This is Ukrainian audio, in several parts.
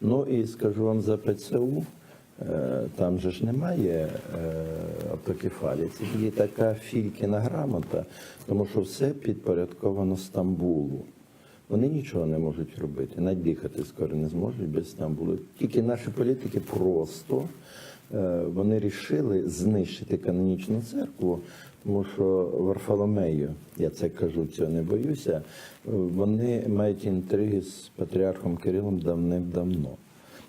Ну і скажу вам за ПЦУ, е, там же ж немає автокефалі. Це є така фількіна грамота, тому що все підпорядковано Стамбулу. Вони нічого не можуть робити, навіть дихати скоро не зможуть без Стамбулу. Тільки наші політики просто е, вони рішили знищити канонічну церкву, тому що Варфоломею, я це кажу, цього не боюся. е, Вони мають інтриги з патріархом Кирилом давним-давно.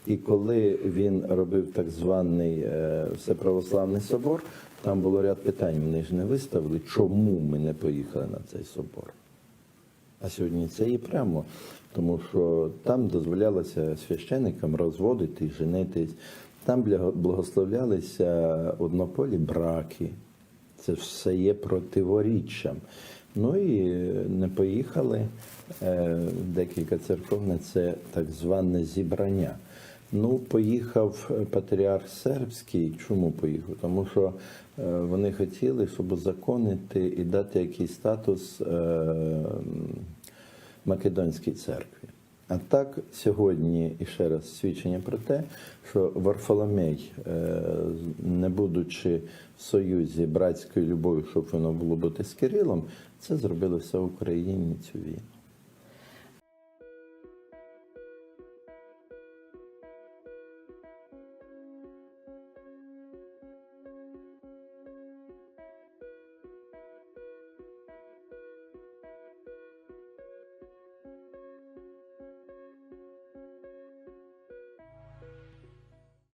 І коли він робив так званий е, Всеправославний собор, там було ряд питань. Вони ж не виставили, чому ми не поїхали на цей собор. А сьогодні це і прямо, тому що там дозволялося священикам розводити, женитись, там благословлялися однополі браки. Це все є противоріччям. Ну і не поїхали е, декілька церков це так зване зібрання. Ну, поїхав патріарх сербський. Чому поїхав? Тому що е, вони хотіли, щоб узаконити і дати якийсь статус е, Македонській церкві. А так сьогодні і ще раз свідчення про те, що Варфоломей, е, не будучи в союзі братською любові, щоб воно було бути з Кирилом, це зробили все Україні цю війну.